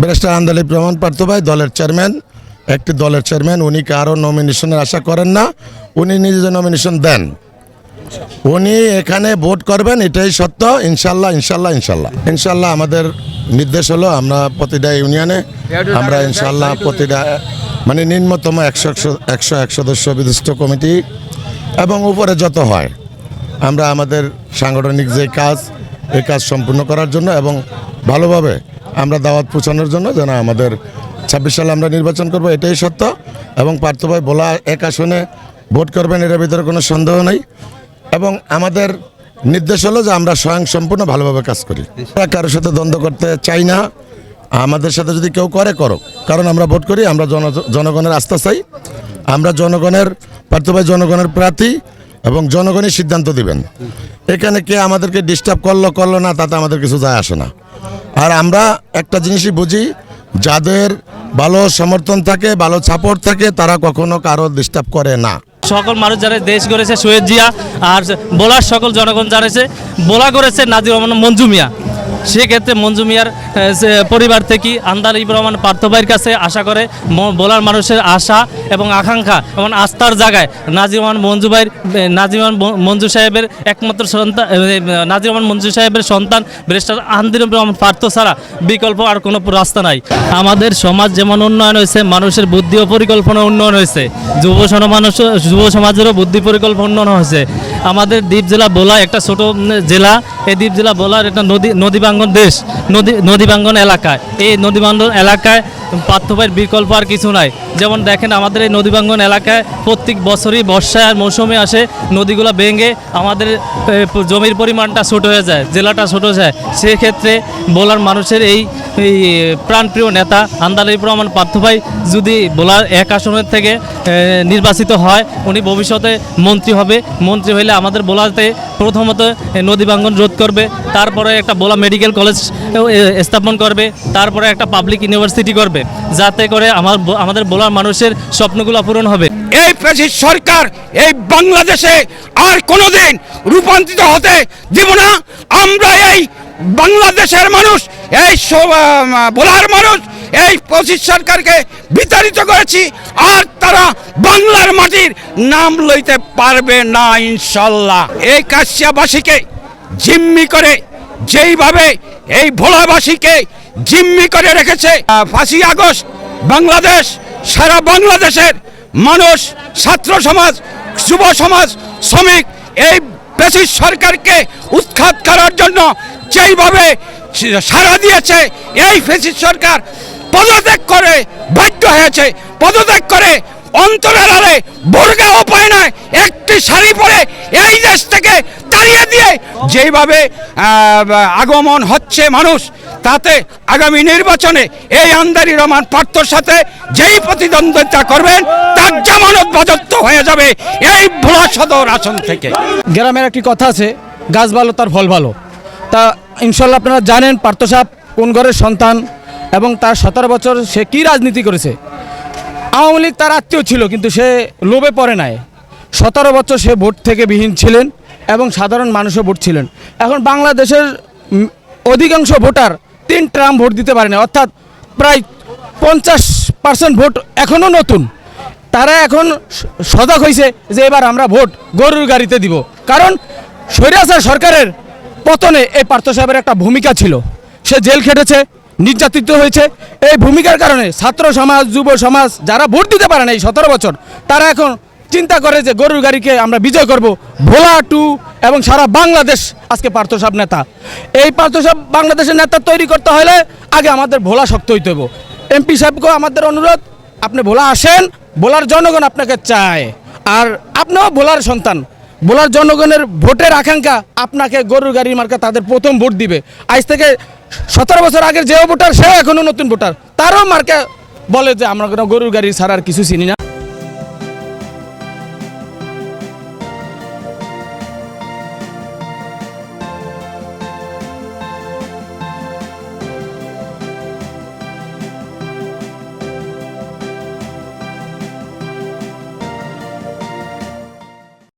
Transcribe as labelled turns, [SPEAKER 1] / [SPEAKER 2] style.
[SPEAKER 1] Barrister আন্দালি প্রমাণ পার্থ ভাই দলের চেয়ারম্যান। একটি দলের চেয়ারম্যান, উনি কারও নমিনেশনের আশা করেন না, উনি নিজে নমিনেশন দেন। উনি এখানে ভোট করবেন, এটাই সত্য। ইনশাল্লাহ ইনশাল্লাহ ইনশাল্লাহ। ইনশাল্লাহ আমাদের নির্দেশ হলো, আমরা প্রতিটা ইউনিয়নে, আমরা ইনশাল্লাহ প্রতিটা মানে নিম্নতম একশো একশো একশো, এক সদস্য বিশিষ্ট কমিটি এবং উপরে যত হয়, আমরা আমাদের সাংগঠনিক যে কাজ, এই কাজ সম্পূর্ণ করার জন্য এবং ভালোভাবে আমরা দাওয়াত পৌঁছানোর জন্য যেন আমাদের ছাব্বিশ সালে আমরা নির্বাচন করব, এটাই সত্য। এবং পার্থভাই বলা এক আসনে ভোট করবেন এটার ভিতরে কোনো সন্দেহ নেই। এবং আমাদের নির্দেশ হলো যে আমরা স্বয়ং সম্পূর্ণ ভালোভাবে কাজ করি। আমরা কারোর সাথে দ্বন্দ্ব করতে চাই না। আমাদের সাথে যদি কেউ করে করো কারণ আমরা ভোট করি, আমরা জন, জনগণের আস্থা চাই। আমরা জনগণের পার্থভাই জনগণের প্রার্থী এবং জনগণই সিদ্ধান্ত দিবেন। এখানে কে আমাদেরকে ডিস্টার্ব করল করল না, তাতে আমাদের কিছু যায় আসে না। আর আমরা একটা জিনিসই বুঝি, যাদের ভালো সমর্থন থাকে, ভালো সাপোর্ট থাকে, তারা কখনো কারও ডিস্টার্ব করে না।
[SPEAKER 2] সকল মানুষ যারা দেশ করেছে সৈয়দ জিয়া, আর বোলার সকল জনগণ জানেছে, বোলা করেছে নাজির রহমান মঞ্জু মিয়া। সেক্ষেত্রে মঞ্জু মিয়ার পরিবার থেকে আন্দার রহমান পার্থভাইয়ের কাছে আশা করে বলার মানুষের আশা এবং আকাঙ্ক্ষা এবং আস্থার জায়গায় নাজির রহমান মঞ্জু ভাইয়ের নাজির রহমান মঞ্জু সাহেবের একমাত্র সন্তান রহমান মঞ্জু সাহেবের সন্তান ব্যারিস্টার আন্দির রহমান পার্থ ছাড়া বিকল্প আর কোনো রাস্তা নাই। আমাদের সমাজ যেমন উন্নয়ন হয়েছে, মানুষের বুদ্ধি ও পরিকল্পনা উন্নয়ন হয়েছে। যুব সম- মানুষ যুব সমাজেরও বুদ্ধি পরিকল্পনা উন্নয়ন হয়েছে। আমাদের দ্বীপ জেলা বোলা একটা ছোট জেলা। এই দ্বীপ জেলা বোলার একটা নদী নদীবাঙ্গন দেশ, নদী নদীবাঙ্গন এলাকায়। এই নদীবাঙ্গন এলাকায় পার্থবাইয়ের বিকল্প আর কিছু নাই। যেমন দেখেন, আমাদের এই নদীবাঙ্গন এলাকায় প্রত্যেক বছরই বর্ষায় আর মৌসুমে আসে নদীগুলো ভেঙে আমাদের জমির পরিমাণটা ছোট হয়ে যায়, জেলাটা ছোট হয়ে যায়। সেক্ষেত্রে বোলার মানুষের এই প্রাণপ্রিয় নেতা আন্দালির রহমান পার্থভাই যদি বোলার এক আসনের থেকে নির্বাচিত হয় উনি ভবিষ্যতে মন্ত্রী হবে। মন্ত্রী হলে আমাদের বোলাতে প্রথমত নদী নদীবাঙ্গন রোধ করবে তারপরে একটা বোলা মেডিকেল কলেজ স্থাপন করবে তারপরে একটা পাবলিক ইউনিভার্সিটি করবে যাতে করে আমার আমাদের বোলার মানুষের স্বপ্নগুলো পূরণ হবে।
[SPEAKER 3] এই ফ্যাসিস্ট সরকার এই বাংলাদেশে আর কোনোদিন রূপান্তরিত হতে দিব না। আমরা এই বাংলাদেশের মানুষ এই আহ, মানুষ এই পঁচিশ সরকারকে বিতাড়িত করেছি, আর তারা বাংলার মাটির নাম লইতে পারবে না, ইনশাল্লাহ। এই কাশিয়াবাসীকে জিম্মি করে যেইভাবে এই ভোলাবাসীকে জিম্মি করে রেখেছে ফাঁসি আগস্ট, বাংলাদেশ, সারা বাংলাদেশের মানুষ, ছাত্র সমাজ, যুব সমাজ, শ্রমিক, এই ব্রিটিশ সরকারকে উৎখাত করার জন্য যেইভাবে সারা দিয়েছে, এই ফেসিস সরকার পদত্যাগ করে বাধ্য হয়েছে। পদত্যাগ করে অন্তরের আলে বোরগাও উপায় না একটি শাড়ি পরে এই দেশ থেকে তাড়িয়ে দিয়ে যেইভাবে আগমন হচ্ছে মানুষ, তাতে আগামী নির্বাচনে এই আন্দারি রহমান পার্থর সাথে যেই প্রতিদ্বন্দ্বিতা করবেন, তার জামানত বাজত্ব হয়ে যাবে এই ভোলা সদর আসন থেকে।
[SPEAKER 4] গ্রামের একটি কথা আছে, গাছ ভালো, তার ফল ভালো। তা ইনশাল্লাহ আপনারা জানেন পার্থ সাহেব কোন ঘরের সন্তান এবং তার সতেরো বছর সে কি রাজনীতি করেছে? আওয়ামী লীগ তার আত্মীয় ছিল, কিন্তু সে লোভে পড়ে নাই। সতেরো বছর সে ভোট থেকে বিহীন ছিলেন এবং সাধারণ মানুষও ভোট ছিলেন। এখন বাংলাদেশের অধিকাংশ ভোটার তিন ট্রাম ভোট দিতে পারে না অর্থাৎ প্রায় পঞ্চাশ পার্সেন্ট ভোট এখনও নতুন। তারা এখন সজাগ হয়েছে যে এবার আমরা ভোট গরুর গাড়িতে দিব। কারণ স্বৈরাচার সরকারের পতনে এই পার্থ সাহেবের একটা ভূমিকা ছিল। সে জেল খেটেছে নির্যাতিত হয়েছে। এই ভূমিকার কারণে ছাত্র সমাজ, যুব সমাজ, যারা ভোট দিতে পারে না এই সতেরো বছর, তারা এখন চিন্তা করে যে গরুর গাড়িকে আমরা বিজয় করব। ভোলা টু এবং সারা বাংলাদেশ আজকে পার্থ সাহেব নেতা। এই পার্থ সাহেব বাংলাদেশের নেতা তৈরি করতে হলে আগে আমাদের ভোলা শক্ত হইতে হইব। এমপি সাহেবকেও আমাদের অনুরোধ, আপনি ভোলা আসেন, ভোলার জনগণ আপনাকে চায়। আর আপনিও ভোলার সন্তান। ভোলার জনগণের ভোটের আকাঙ্ক্ষা আপনাকে গরুর গাড়ির মার্কা তাদের প্রথম ভোট দিবে। আজ থেকে সতেরো বছর আগের যে ভোটার, সেও এখনও নতুন ভোটার। তারও মার্কা বলে যে আমরা কোনো গরুর গাড়ি ছাড়ার কিছু চিনি না।